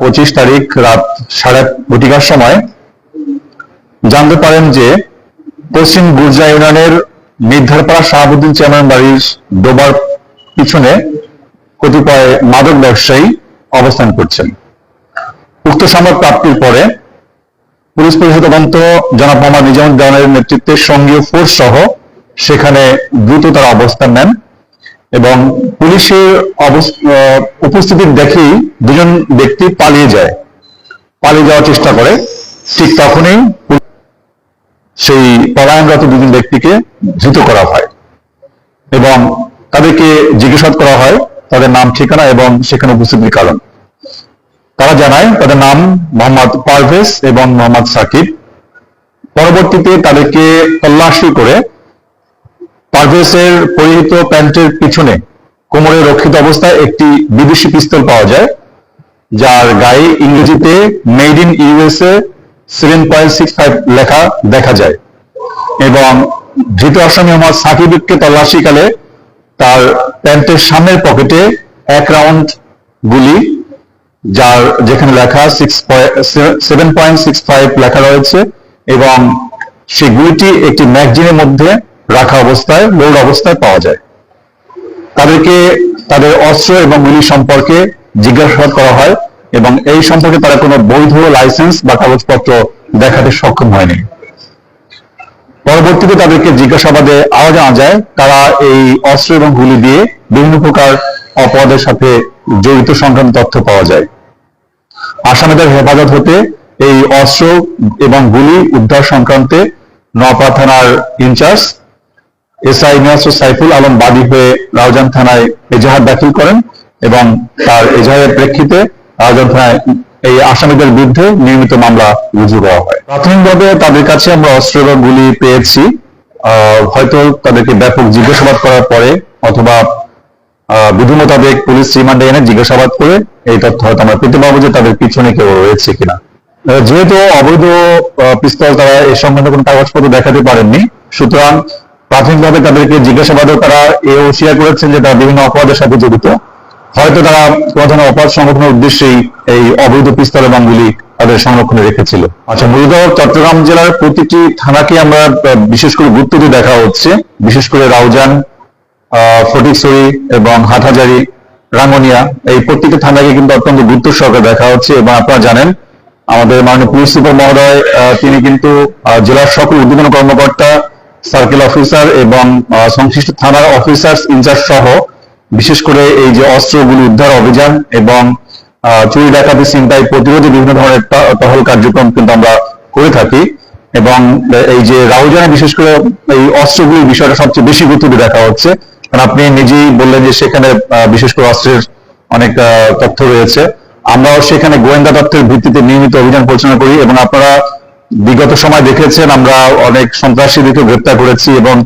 পঁচিশ তারিখ রাত সাড়ে ঘটিকার সময় জানতে পারেন যে পশ্চিম গুর্জা ইউনিয়নের নির্ধারপাড়া শাহাবুদ্দিন চেয়ারম্যান বাড়ির ডোবার পিছনে কতিপয় মাদক ব্যবসায়ী অবস্থান করছেন। উক্ত সংবাদ প্রাপ্তির পরে পুলিশ পরিষদ তদন্ত জনাব মোহাম্মদ নিজামুল দেওয়ানের নেতৃত্বে সঙ্গীয় ফোর্স সহ সেখানে দ্রুত তারা অবস্থান নেন। এবং পুলিশের উপস্থিতি দেখেই দুজন ব্যক্তি পালিয়ে যায়। পালিয়ে যাওয়ার চেষ্টা করে। ঠিক তখনই সেই পলায়নরত দুজন ব্যক্তিকে ধৃত করা হয় এবং তাদেরকে জিজ্ঞাসাবাদ করা হয় তাদের নাম, ঠিকানা এবং সেখানে উপস্থিতির কারণ। তারা জানায় তাদের নাম মোহাম্মদ পারভেজ এবং মোহাম্মদ সাকিব। পরবর্তীতে তাদেরকে তল্লাশি করে পারভেজের পরিহিত প্যান্টের পিছনে কোমরে রক্ষিত অবস্থায় একটি বিদেশি পিস্তল পাওয়া যায়, যার গায়ে ইংরেজিতে made in USA seven point six five লেখা দেখা যায় এবং ধৃত আসামি আমার সাকিবকে তল্লাশিকালে তার প্যান্টের সামনের পকেটে এক রাউন্ড গুলি, যার যেখানে লেখা six seven point six five লেখা রয়েছে এবং সেই গুলিটি একটি ম্যাগজিনের মধ্যে রাখা অবস্থায়, লোড অবস্থায় পাওয়া যায়। তাদেরকে, তাদের অস্ত্র এবং গুলি সম্পর্কে জিজ্ঞাসাবাদ করা হয় এবং এই সম্পর্কে তারা কোনো বৈধ লাইসেন্স বা কাগজপত্র দেখাতে সক্ষম হয়নি। পরবর্তীতে তাদেরকে জিজ্ঞাসাবাদে আরও জানা যায়, তারা এই অস্ত্র এবং গুলি দিয়ে বিভিন্ন প্রকার অপরাধের সাথে জড়িত সংক্রান্ত তথ্য পাওয়া যায়। আসামিদের হেফাজত হতে এই অস্ত্র এবং গুলি উদ্ধার সংক্রান্তে নপাড়া থানার in charge SI Niasur Saiful Alam বাদী হয়ে রাউজান থানায় এজাহার দাখিল করেন এবং তার এজাহারের প্রেক্ষিতে রাউজান থানায় এই আসামিদের বিরুদ্ধে নিয়মিত মামলা রুজু করা হয়। প্রাথমিকভাবে তাদের কাছে আমরা অস্ত্র গুলি পেয়েছি। হয়তো তাদেরকে ব্যাপক জিজ্ঞাসাবাদ করার পরে অথবা বিধি মোতাবেক পুলিশ রিমান্ডে এনে জিজ্ঞাসাবাদ করে এই তথ্য হয়তো আমরা পেতে পারব যে তাদের পিছনে কেউ রয়েছে কিনা। যেহেতু অবৈধ পিস্তল তারা এ সম্বন্ধে কোনো কাগজপত্র দেখাতে পারেননি, সুতরাং প্রাথমিকভাবে তাদেরকে জিজ্ঞাসাবাদও তারা এও স্বীকার করেছেন যে তারা বিভিন্ন অপরাধের সাথে জড়িত। হয়তো তারা কোনো ধরনের অপরাধ সংগঠনের উদ্দেশ্যেই এই অবৈধ পিস্তল এবং গুলি তাদের সংরক্ষণে রেখেছিল। আচ্ছা মূলত চট্টগ্রাম জেলার প্রতিটি থানাকে আমরা বিশেষ করে গুরুত্ব দিয়ে দেখা হচ্ছে। বিশেষ করে রাউজান ফটিকছড়ি এবং হাটহাজারি, রাঙ্গনিয়া, এই প্রত্যেকটি থানাকে কিন্তু অত্যন্ত গুরুত্ব সহকারে দেখা হচ্ছে এবং আপনারা জানেন, আমাদের মাননীয় পুলিশ সুপার মহোদয় তিনি কিন্তু জেলার সকল উদ্বোধন কর্মকর্তা সার্কেল অফিসার এবং সংশ্লিষ্ট থানার অফিসার ইনচার্জ সহ, বিশেষ করে এই যে অস্ত্রগুলি উদ্ধার অভিযান এবং চুরি ডাকাতি চিন্তায় প্রতিরোধে বিভিন্ন ধরনের টহল কার্যক্রম কিন্তু আমরা করে থাকি এবং এই যে রাউজানে বিশেষ করে এই অস্ত্রগুলির বিষয়টা সবচেয়ে বেশি গুরুত্ব দেখা হচ্ছে। কারণ আপনি নিজেই বললেন যে সেখানে বিশেষ করে অস্ত্রের অনেক তথ্য রয়েছে। আমরাও সেখানে গোয়েন্দা তথ্যের ভিত্তিতে নিয়মিত অভিযান পরিচালনা করি এবং আপনারা বিগত সময় দেখেছেন আমরা অনেক সন্ত্রাসীদেরকে গ্রেপ্তার করেছি এবং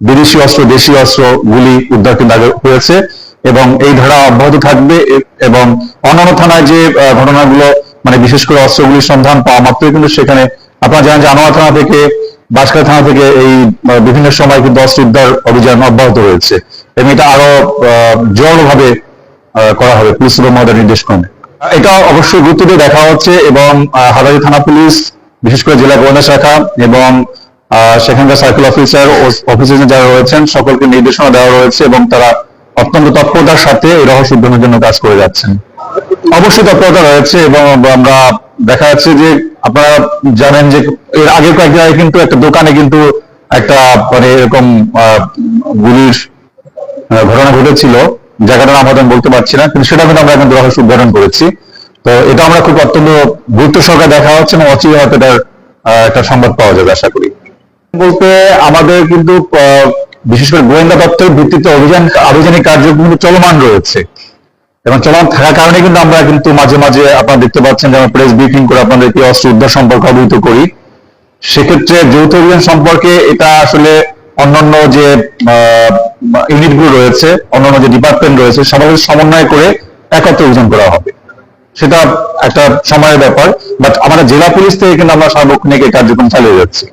বিদেশি অস্ত্র দেশি অস্ত্র গুলি উদ্ধার কিন্তু হয়েছে এবং এই ধারা অব্যাহত থাকবে এবং অন্যান্য থানায় যে ঘটনাগুলো মানে বিশেষ করে অস্ত্রগুলির সন্ধান পাওয়া মাত্রই কিন্তু সেখানে আপনারা জানেন যে আনোয়ার থানা থেকে বাসকা থানা থেকে এই বিভিন্ন সময় কিন্তু অস্ত্র উদ্ধার অভিযান অব্যাহত রয়েছে এবং এটা আরও জোরালোভাবে আহ, করা হবে পুলিশ সুপার মহোদয়ের নির্দেশ ক্রমে এটা অবশ্যই গুরুত্ব দিয়ে দেখা হচ্ছে এবং হাজারি থানা পুলিশ বিশেষ করে জেলা গোয়েন্দা শাখা এবং সেখানকার সার্কেল অফিসার অফিসার যারা রয়েছেন, সকলকে নির্দেশনা দেওয়া রয়েছে এবং তারা অত্যন্ত তৎপরতার সাথে এই রহস্য উদ্ধারের জন্য কাজ করে যাচ্ছেন। অবশ্যই তৎপরতা রয়েছে এবং আমরা দেখা যাচ্ছে যে আপনারা জানেন যে এর আগে কয়েক জায়গায় কিন্তু একটা দোকানে কিন্তু একটা মানে এরকম গুলির ঘটনা ঘটেছিল। জায়গাটার নাম হয়তো আমি বলতে পারছি না, কিন্তু সেটা কিন্তু আমরা এখন রহস্য উদ্ঘাটন করেছি। তো এটা আমরা খুব অত্যন্ত গুরুত্ব সহকারে দেখা হচ্ছে এবং অচিরে হয়তো এটার একটা সংবাদ পাওয়া যাবে, আশা করি। বলতে আমাদের কিন্তু বিশেষ করে গোয়েন্দা তথ্যের ভিত্তিতে অভিযান, আভিযানিক কার্যক্রম চলমান রয়েছে। এবং চলমান থাকার কারণে কিন্তু আমরা কিন্তু মাঝে মাঝে আপনারা দেখতে পাচ্ছেন যে আমরা প্রেস ব্রিফিং করে আপনাদেরকে অস্ত্র উদ্ধার সম্পর্কে অবহিত করি। সেক্ষেত্রে যৌথ অভিযান সম্পর্কে এটা আসলে অন্যান্য যে ইউনিটগুলো রয়েছে, অন্যান্য যে ডিপার্টমেন্ট রয়েছে সবাই সমন্বয় করে একত্রে অভিযান করা হবে সেটা একটা সময়ের ব্যাপার বাট আমাদের জেলা পুলিশ থেকে কিন্তু আমরা সার্বক্ষণিক এই কার্যক্রম চালিয়ে যাচ্ছি।